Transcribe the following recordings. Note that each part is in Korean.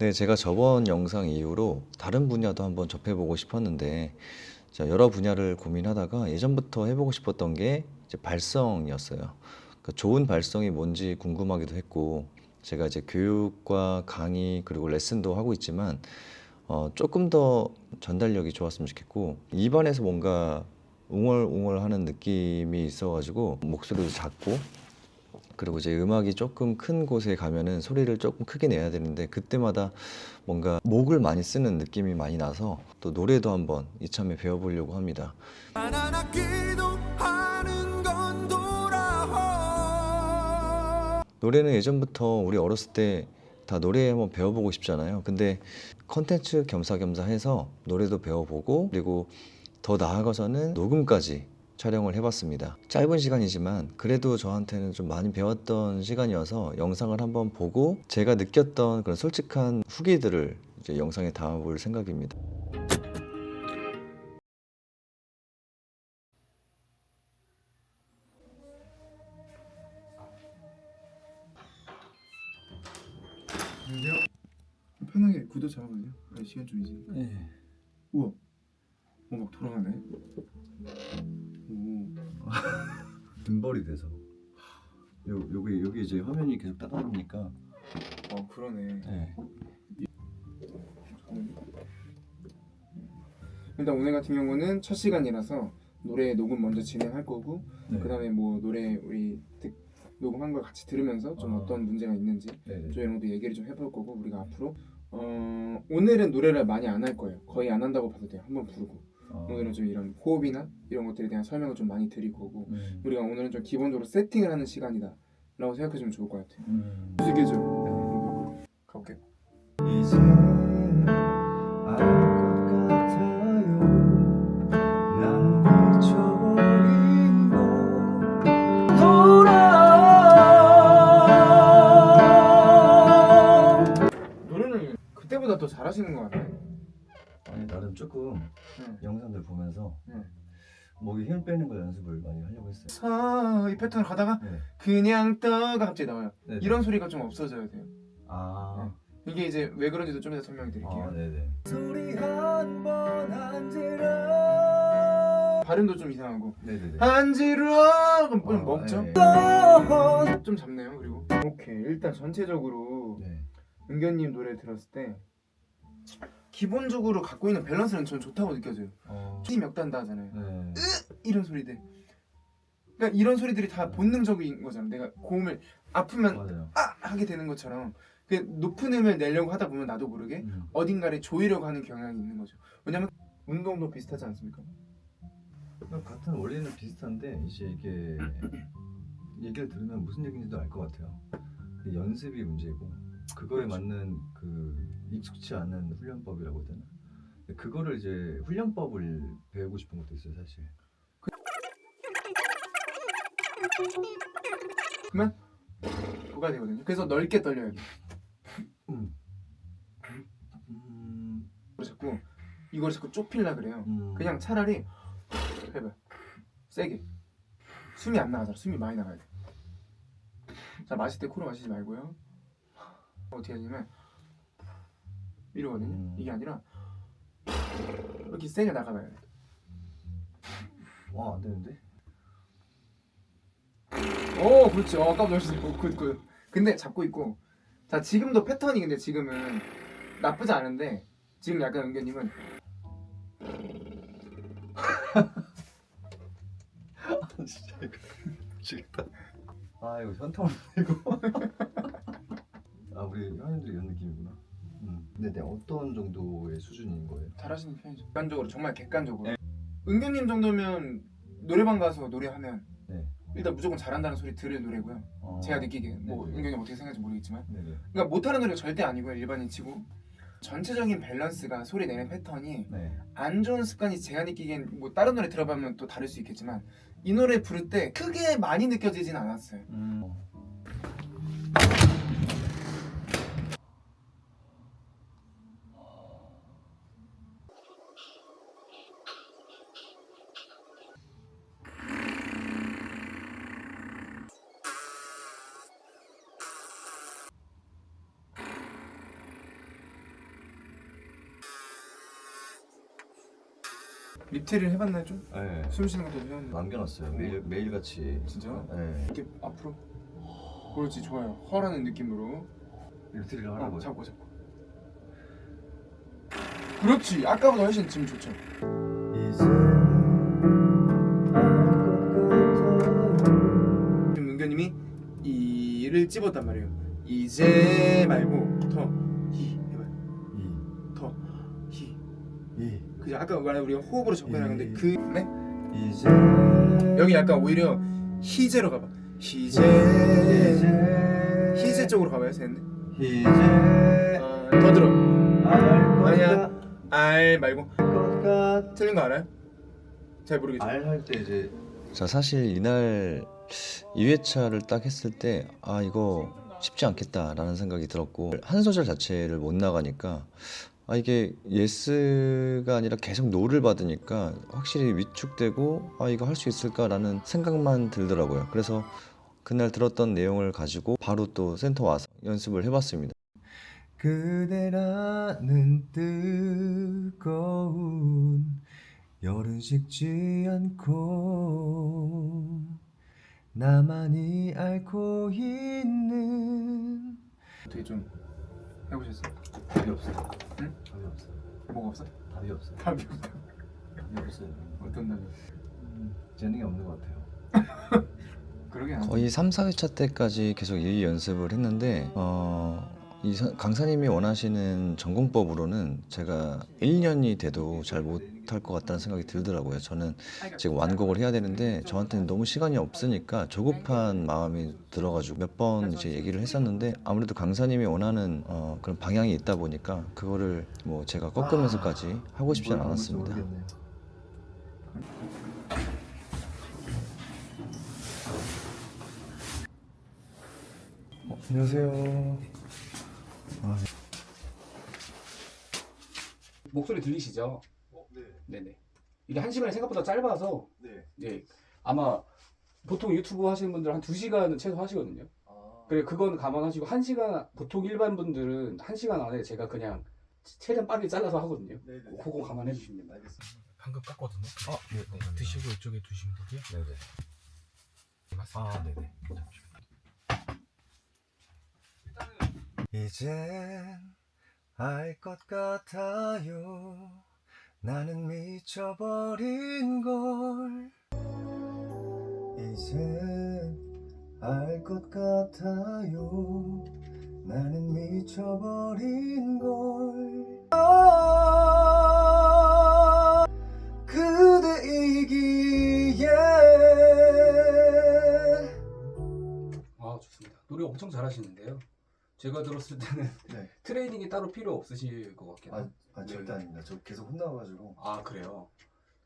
네, 제가 저번 영상 이후로 다른 분야도 한번 접해보고 싶었는데, 자, 여러 분야를 고민하다가 예전부터 해보고 싶었던 게 이제 발성이었어요. 그러니까 좋은 발성이 뭔지 궁금하기도 했고, 제가 이제 교육과 강의 그리고 레슨도 하고 있지만, 어, 조금 더 전달력이 좋았으면 좋겠고, 입안에서 뭔가 웅얼웅얼 하는 느낌이 있어가지고, 목소리도 작고, 그리고 이제 음악이 조금 큰 곳에 가면은 소리를 조금 크게 내야 되는데 그때마다 뭔가 목을 많이 쓰는 느낌이 많이 나서 또 노래도 한번 이참에 배워보려고 합니다. 노래는 예전부터 우리 어렸을 때 다 노래 한번 배워보고 싶잖아요. 근데 컨텐츠 겸사겸사 해서 노래도 배워보고 그리고 더 나아가서는 녹음까지 촬영을 해봤습니다. 짧은 시간이지만 그래도 저한테는 좀 많이 배웠던 시간이어서 영상을 한번 보고 제가 느꼈던 그런 솔직한 후기들을 이제 영상에 담아볼 생각입니다. 안녕하세요. 편하게 구도 잡아보세요. 아, 시간 좀 이제. 우와. 어, 막 돌아가네. 오. 등벌이 돼서 요, 여기 여기 이제 화면이 계속 따라오니까 어, 그러네. 네. 일단 오늘 같은 경우는 첫 시간이라서 노래 녹음 먼저 진행할 거고 네. 그다음에 뭐 노래 우리 듣, 녹음한 걸 같이 들으면서 좀 아. 어떤 문제가 있는지 네. 좀 이런 것도 얘기를 좀 해볼 거고 우리가 앞으로 어, 오늘은 노래를 많이 안 할 거예요. 거의 안 한다고 봐도 돼요. 한번 부르고 아, 오늘은 좀 이런 호흡이나 이런 것들에 대한 설명을 좀 많이 드릴 거고 음, 우리가 오늘은 좀 기본적으로 세팅을 하는 시간이다 라고 생각하시면 좋을 것 같아요. 음. 스케줄 가볼게요. 이제 그때보다 더 잘하시는 것 같아요 나름 조금 네. 영상들 보면서 네. 목에 힘 빼는 거 연습을 많이 하려고 했어요 아, 이 패턴을 가다가 네. 그냥 떠가 갑자기 나와요 네. 이런 소리가 좀 없어져야 돼요 아, 이게 이제 왜 그런지도 좀 이따 설명해 드릴게요 아 네네 소리 한번안 들어 발음도 좀 이상하고 네네네 한지러 그럼 좀 아, 먹죠? 네. 좀 잡네요 그리고 오케이 일단 전체적으로 네. 은견님 노래 들었을 때 기본적으로 갖고 있는 밸런스는 전 좋다고 느껴져요 어, 힘 역단다 하잖아요 네. 이런 소리들 그러니까 이런 소리들이 다 본능적인 거잖아 내가 고음을 아프면 맞아요 아 하게 되는 것처럼 그 높은 음을 내려고 하다 보면 나도 모르게 음. 어딘가를 조이려고 하는 경향이 있는 거죠 왜냐면 운동도 비슷하지 않습니까? 같은 원리는 비슷한데 이제 이게 얘기를 들으면 무슨 얘기인지도 알 것 같아요. 근데 연습이 문제고 그거에 그렇죠. 맞는 그 익숙치 않은 훈련법이라고 해야 되나? 그거를 이제 훈련법을 배우고 싶은 것도 있어요 사실. 그러면 그가 되거든요 그래서 넓게 떨려야 돼 음. 음. 자꾸 이걸 자꾸 좁힐라 그래요 음. 그냥 차라리 해봐 세게 숨이 안 나가잖아 숨이 많이 나가야 돼 자 마실 때 코로 마시지 말고요 어떻게 하냐면 이러거든요 음. 이게 아니라 이렇게 세게 나가봐야 돼 와안 되는데? 오 그렇지 어 깜짝 놀랐어 굿굿 근데 잡고 있고 자 지금도 패턴이 근데 지금은 나쁘지 않은데 지금 약간 은견님은 진짜 이거 미치겠다. 아 이거 현타올 이거. 아 우리 회원님들 이런 느낌이구나. 음. 근데 내가 어떤 정도의 수준인 거예요? 잘하시는 편이죠 객관적으로 정말 객관적으로 은견님 정도면 노래방 가서 노래하면 네. 일단 무조건 잘한다는 소리 들을 노래고요 어. 제가 느끼기엔 뭐 네네. 은견이 어떻게 생각할지 모르겠지만 네네. 그러니까 못하는 노래가 절대 아니고요 일반인 치고 전체적인 밸런스가 소리 내는 패턴이 네. 안 좋은 습관이 제가 느끼기엔 뭐 다른 노래 들어보면 또 다를 수 있겠지만 이 노래 부를 때 크게 많이 느껴지진 않았어요 음. 립테리를 해봤나요 좀? 네. 숨 쉬는 것도 해봤는데 남겨놨어요. 매일 매일 같이. 진짜요? 네. 이렇게 앞으로 그렇지 좋아요 허라는 느낌으로 일트리를 어, 잡고 잡고 그렇지 아까보다 훨씬 지금 좋죠 이제 지금 은견님이 이를 찝었단 말이에요 이제 말고 더 이. 그죠 아까 말한 우리가 호흡으로 접근하는 건데 이. 그 네? 이제 여기 약간 오히려 희제로 가봐 희제 희제 쪽으로 가봐요 셋 이제 어, 더 들어 아니야. 알 말고 같 틀린 거 알아요? 잘 모르겠죠 알 할 때 이제 자 사실 이날 2회차를 딱 했을 때 아 이거 쉽지 않겠다라는 생각이 들었고 한 소절 자체를 못 나가니까 아 이게 예스가 아니라 계속 노를 받으니까 확실히 위축되고 아 이거 할 수 있을까라는 생각만 들더라고요. 그래서 그날 들었던 내용을 가지고 바로 또 센터 와서 연습을 해봤습니다. 그대라는 뜨거운 열은 식지 않고 나만이 알고 있는 되게 좀 해보셨어요? 답이 없어요. 응? 답이 없어요. 뭐가 없어? 답이 없어요. 답이 없다 답이 없어요. 어떤 답이 재능이 없는 것 같아요. 그러게 안 거의 3, 4회차 때까지 계속 이 연습을 했는데 어, 이 선- 강사님이 원하시는 전공법으로는 제가 1년이 돼도 잘 못 할 것 같다는 생각이 들더라고요. 저는 지금 완곡을 해야 되는데 저한테는 너무 시간이 없으니까 조급한 마음이 들어가지고 몇 번 이제 얘기를 했었는데 아무래도 강사님이 원하는 어, 그런 방향이 있다 보니까 그거를 뭐 제가 꺾으면서까지 하고 싶지 는 않았습니다. 어, 안녕하세요 목소리 들리시죠? 네. 네네. 이게 한 시간이 생각보다 짧아서 네. 예 아마 보통 유튜브 하시는 분들 한 두 시간은 최소 하시거든요. 그래 그건 감안하시고 한 시간 보통 일반 분들은 한 시간 안에 제가 그냥 최대한 빠르게 잘라서 하거든요. 네네. 그거 감안해 주시면 됩니다. 알겠습니다. 방금 깠거든요. 아, 네, 네. 드시고 이쪽에 두시면 되고요. 네네. 맞습니다. 아, 네네. 이젠 알 것 같아요. 나는 미쳐버린 걸. 이젠 알 것 같아요. 나는 미쳐버린 걸. 아, 그대이기에. 아 좋습니다. 노래 엄청 잘하시는데요. 제가 들었을 때는 네. 트레이닝이 따로 필요 없으실 것 같긴 해요. 아, 절대 아닙니다. 저 계속 혼나가지고. 아 그래요.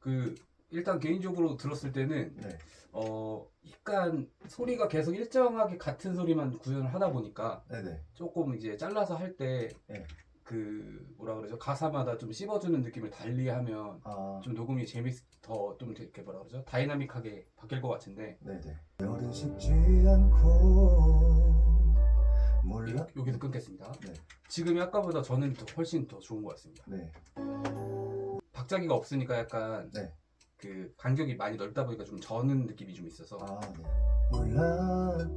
그 일단 개인적으로 들었을 때는 네. 어 약간 소리가 계속 일정하게 같은 소리만 구현을 하다 보니까 네네. 조금 이제 잘라서 할때 네. 그 뭐라 그러죠 가사마다 좀 씹어주는 느낌을 달리 하면 아, 좀 녹음이 재밌 더좀 이렇게 뭐라 그러죠 다이나믹하게 바뀔 것 같은데 네네. 열은 않고 여- 여기서 끊겠습니다. 네. 지금이 아까보다 저는 더 훨씬 더 좋은 것 같습니다. 네. 박자기가 없으니까 약간 네. 그 간격이 많이 넓다 보니까 좀 저는 느낌이 좀 있어서 아, 네. 몰라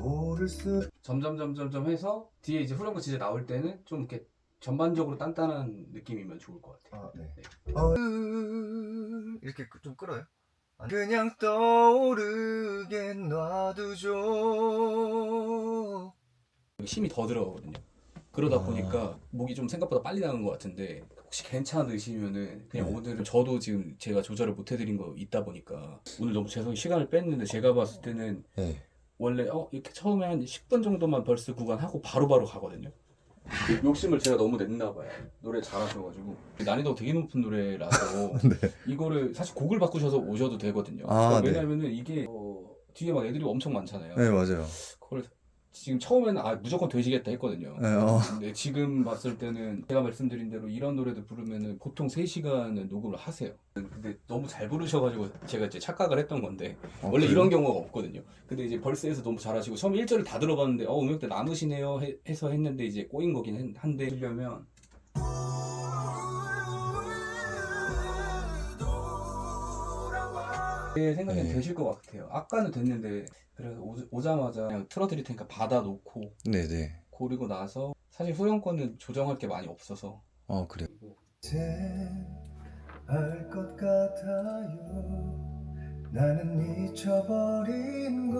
모를 수 점점 점점 점 해서 뒤에 이제 후렴구 진짜 나올 때는 좀 이렇게 전반적으로 단단한 느낌이면 좋을 것 같아요. 아, 네. 어... 이렇게 좀 끌어요? 그냥 떠오르게 놔두죠 힘이 더 들어가거든요. 그러다 아. 보니까 목이 좀 생각보다 빨리 나는 것 같은데 혹시 괜찮으시면은 그냥 네. 오늘은 저도 지금 제가 조절을 못 해드린 거 있다 보니까 오늘 너무 죄송히 시간을 뺐는데 제가 봤을 때는 네. 원래 어 이렇게 처음에 한 10분 정도만 벌스 구간 하고 바로바로 가거든요. 욕심을 제가 너무 냈나 봐요. 노래 잘하셔가지고 난이도 되게 높은 노래라서 이거를 사실 곡을 바꾸셔서 오셔도 되거든요. 네. 아, 네. 왜냐면은 이게 어, 뒤에 막 애들이 엄청 많잖아요. 네, 맞아요. 그걸 지금 처음에는 아 무조건 되시겠다 했거든요. 네, 어. 근데 지금 봤을 때는 제가 말씀드린 대로 이런 노래들 부르면은 보통 3시간은 녹음을 하세요. 근데 너무 잘 부르셔가지고 제가 이제 착각을 했던 건데 어, 원래 그래요? 이런 경우가 없거든요. 근데 이제 벌스에서 너무 잘하시고 처음 1절을 다 들어봤는데 어 음역대 남으시네요 해, 해서 했는데 이제 꼬인 거긴 한- 한데 하려면 제 생각엔 네. 되실 것 같아요. 아까는 됐는데 그래서 오, 오자마자 그냥 틀어드릴 테니까 받아놓고 네네. 고르고 나서 사실 후렴권은 조정할 게 많이 없어서 어 그래. 알것 같아요 나는 잊혀버린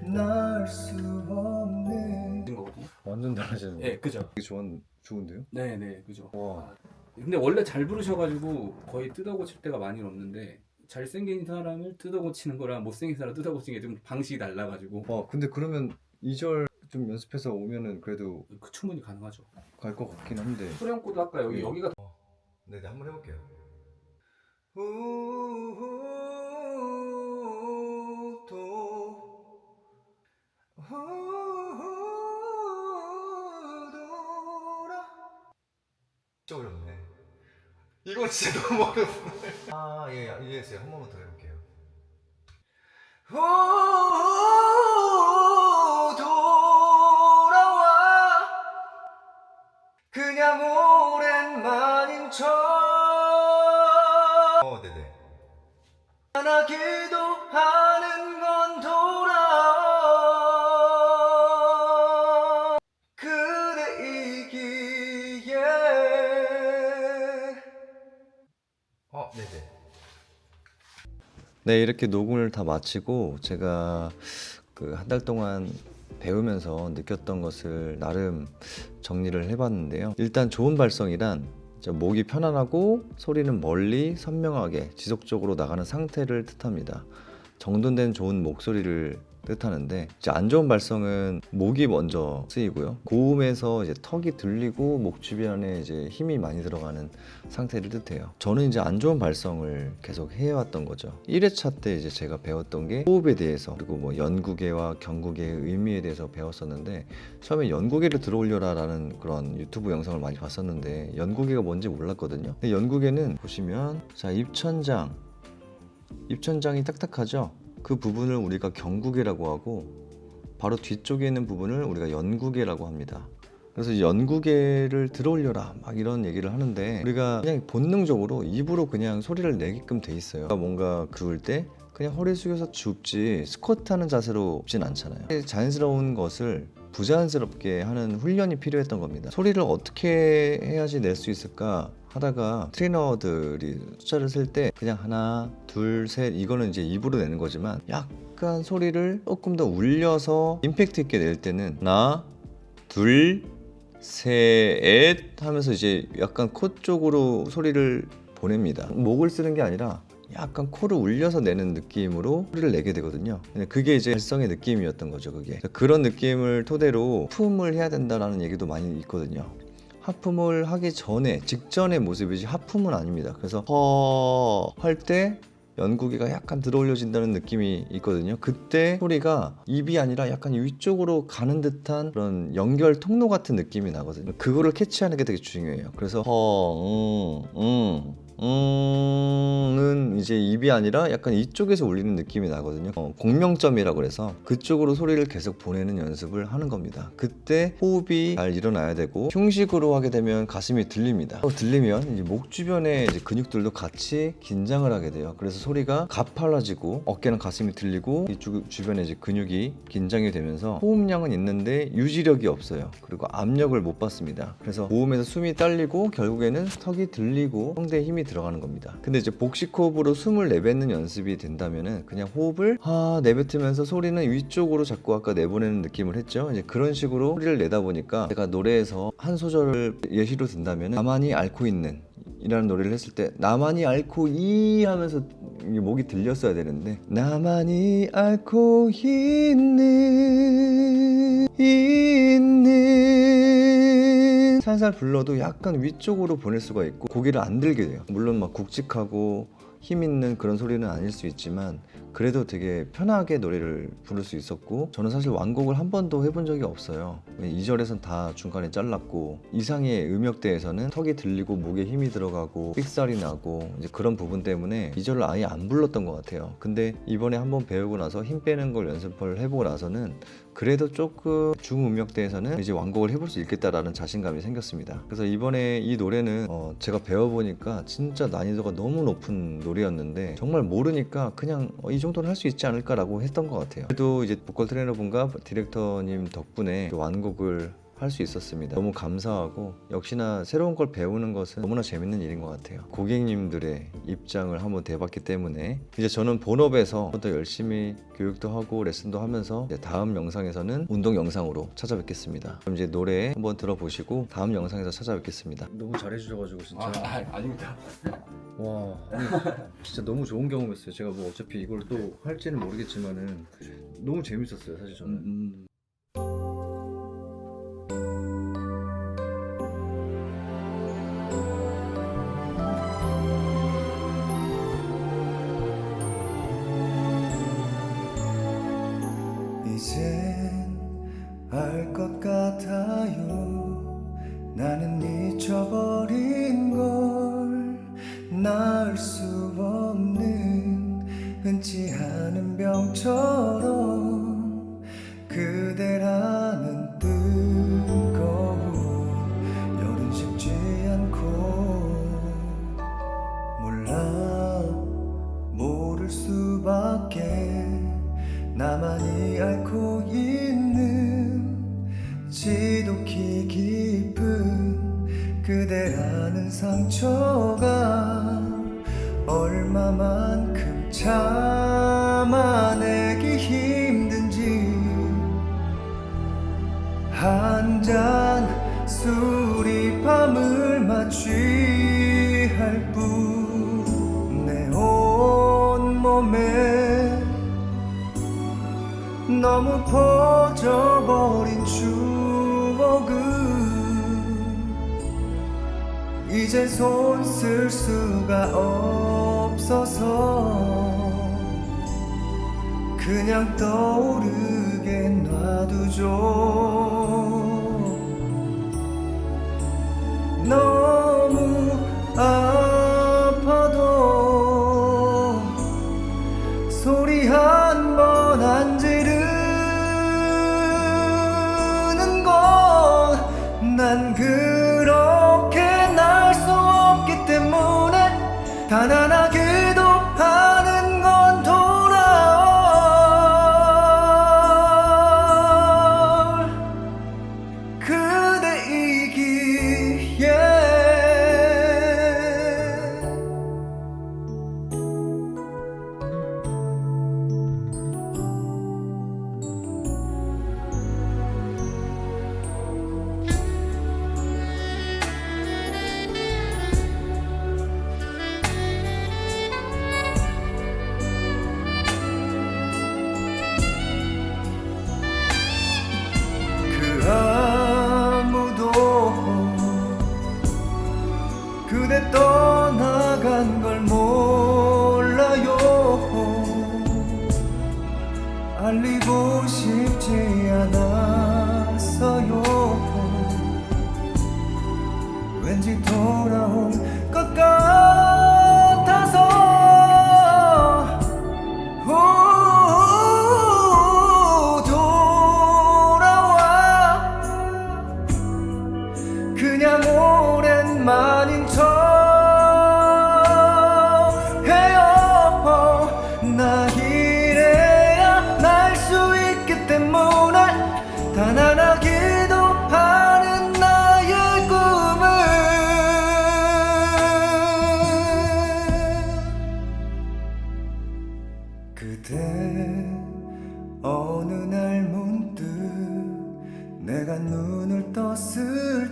걸날수 없는 된 거거든요. 완전 달라지는 네, 그죠. 되게 좋은 좋은데요? 네 네, 그죠. 와. 근데 원래 잘 부르셔가지고 거의 뜯어고칠 때가 많이 없는데 잘생긴 사람을 뜯어고치는 거랑 못생긴 사람 뜯어고치는 게 좀 방식이 달라가지고 와 근데 그러면 2절 좀 연습해서 오면은 그래도 그 충분히 가능하죠. 갈 것 같긴 한데. 후렴구도 아까 여기 네. 여기가 네, 네 한번 해볼게요 우도 이건 진짜 너무 어렵네. 아 예 이해했어요. 한 번만 더 해볼게요 네, 이렇게 녹음을 다 마치고 제가 그 한 달 동안 배우면서 느꼈던 것을 나름 정리를 해봤는데요. 일단 좋은 발성이란 저 목이 편안하고 소리는 멀리 선명하게 지속적으로 나가는 상태를 뜻합니다. 정돈된 좋은 목소리를 뜻하는데 이제 안 좋은 발성은 목이 먼저 쓰이고요. 고음에서 이제 턱이 들리고 목 주변에 이제 힘이 많이 들어가는 상태를 뜻해요. 저는 이제 안 좋은 발성을 계속 해왔던 거죠. 1회차 때 이제 제가 배웠던 게 호흡에 대해서 그리고 뭐 연구계와 경구계의 의미에 대해서 배웠었는데 처음에 연구계를 들어올려라라는 그런 유튜브 영상을 많이 봤었는데 연구계가 뭔지 몰랐거든요. 근데 연구계는 보시면 자 입천장 입천장이 딱딱하죠. 그 부분을 우리가 경구계라고 하고 바로 뒤쪽에 있는 부분을 우리가 연구계라고 합니다. 그래서 이 연구계를 들어올려라 막 이런 얘기를 하는데 우리가 그냥 본능적으로 입으로 그냥 소리를 내게끔 돼 있어요. 뭔가 그을 때 그냥 허리 숙여서 줍지 스쿼트 하는 자세로 줍진 않잖아요. 자연스러운 것을 부자연스럽게 하는 훈련이 필요했던 겁니다. 소리를 어떻게 해야지 낼 수 있을까 하다가 트레이너들이 숫자를 셀때 그냥 하나, 둘, 셋 이거는 이제 입으로 내는 거지만 약간 소리를 조금 더 울려서 임팩트 있게 낼 때는 하나, 둘, 셋 하면서 이제 약간 코 쪽으로 소리를 보냅니다. 목을 쓰는 게 아니라 약간 코를 울려서 내는 느낌으로 소리를 내게 되거든요. 그게 이제 발성의 느낌이었던 거죠, 그게. 그런 느낌을 토대로 하품을 해야 된다라는 얘기도 많이 있거든요. 하품을 하기 전에 직전의 모습이지 하품은 아닙니다. 그래서 허 할 때 연구기가 약간 들어올려진다는 느낌이 있거든요. 그때 소리가 입이 아니라 약간 위쪽으로 가는 듯한 그런 연결 통로 같은 느낌이 나거든요. 그거를 캐치하는 게 되게 중요해요. 그래서 허, 음, 음, 음은 이제 입이 아니라 약간 이쪽에서 울리는 느낌이 나거든요. 어, 공명점이라고 그래서 그쪽으로 소리를 계속 보내는 연습을 하는 겁니다. 그때 호흡이 잘 일어나야 되고 흉식으로 하게 되면 가슴이 들립니다. 또 들리면 이제 목 주변에 이제 근육들도 같이 긴장을 하게 돼요. 그래서 소리가 가팔라지고 어깨는 가슴이 들리고 이쪽 주변에 이제 근육이 긴장이 되면서 호흡량은 있는데 유지력이 없어요. 그리고 압력을 못 받습니다. 그래서 모음에서 숨이 딸리고 결국에는 턱이 들리고 성대에 힘이 들어가는 겁니다. 근데 이제 복식 호흡으로 숨을 내뱉는 연습이 된다면은 그냥 호흡을 하 내뱉으면서 소리는 위쪽으로 자꾸 아까 내보내는 느낌을 했죠. 이제 그런 식으로 소리를 내다 보니까 제가 노래에서 한 소절을 예시로 든다면 나만이 앓고 있는 이라는 노래를 했을 때 나만이 앓고 이 하면서 목이 들렸어야 되는데 나만이 앓고 있는 있는 살살 불러도 약간 위쪽으로 보낼 수가 있고 고개를 안 들게 돼요. 물론 막 굵직하고 힘 있는 그런 소리는 아닐 수 있지만 그래도 되게 편하게 노래를 부를 수 있었고 저는 사실 완곡을 한 번도 해본 적이 없어요 2절에선 다 중간에 잘랐고 이상의 음역대에서는 턱이 들리고 목에 힘이 들어가고 삑살이 나고 이제 그런 부분 때문에 2절을 아예 안 불렀던 것 같아요 근데 이번에 한번 배우고 나서 힘 빼는 걸 연습을 해보고 나서는 그래도 조금 중음역대에서는 이제 완곡을 해볼 수 있겠다라는 자신감이 생겼습니다. 그래서 이번에 이 노래는 어, 제가 배워보니까 진짜 난이도가 너무 높은 노래였는데 정말 모르니까 그냥 어, 이정 도는 할 수 있지 않을까라고 했던 것 같아요. 그래도 이제 보컬 트레이너분과 디렉터님 덕분에 완곡을 할 수 있었습니다. 너무 감사하고 역시나 새로운 걸 배우는 것은 너무나 재밌는 일인 것 같아요. 고객님들의 입장을 한번 대봤기 때문에 이제 저는 본업에서 더 열심히 교육도 하고 레슨도 하면서 이제 다음 영상에서는 운동 영상으로 찾아뵙겠습니다. 그럼 이제 노래 한번 들어보시고 다음 영상에서 찾아뵙겠습니다. 너무 잘해주셔가지고 진짜 아, 아 아닙니다. 와 진짜 너무 좋은 경험이었어요. 제가 뭐 어차피 이걸 또 할지는 모르겠지만은 너무 재밌었어요. 사실 저는. 음, 이 않은 병처럼 그대라는 뜨거운 열은 식지 않고 몰라 모를 수밖에 나만이 앓고 있는 지독히 깊은 그대라는 상처가 얼마만큼 참 잔 술이 밤을 마취할 뿐 내 온몸에 너무 퍼져버린 추억은 이제 손 쓸 수가 없어서 그냥 떠오르게 놔두죠 너무 아파도 소리 한 번안지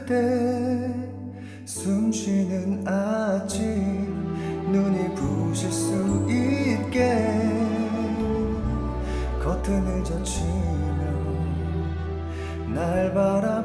때 숨쉬는 아침 눈이 부실 수 있게 커튼을 젖히며 날 바라보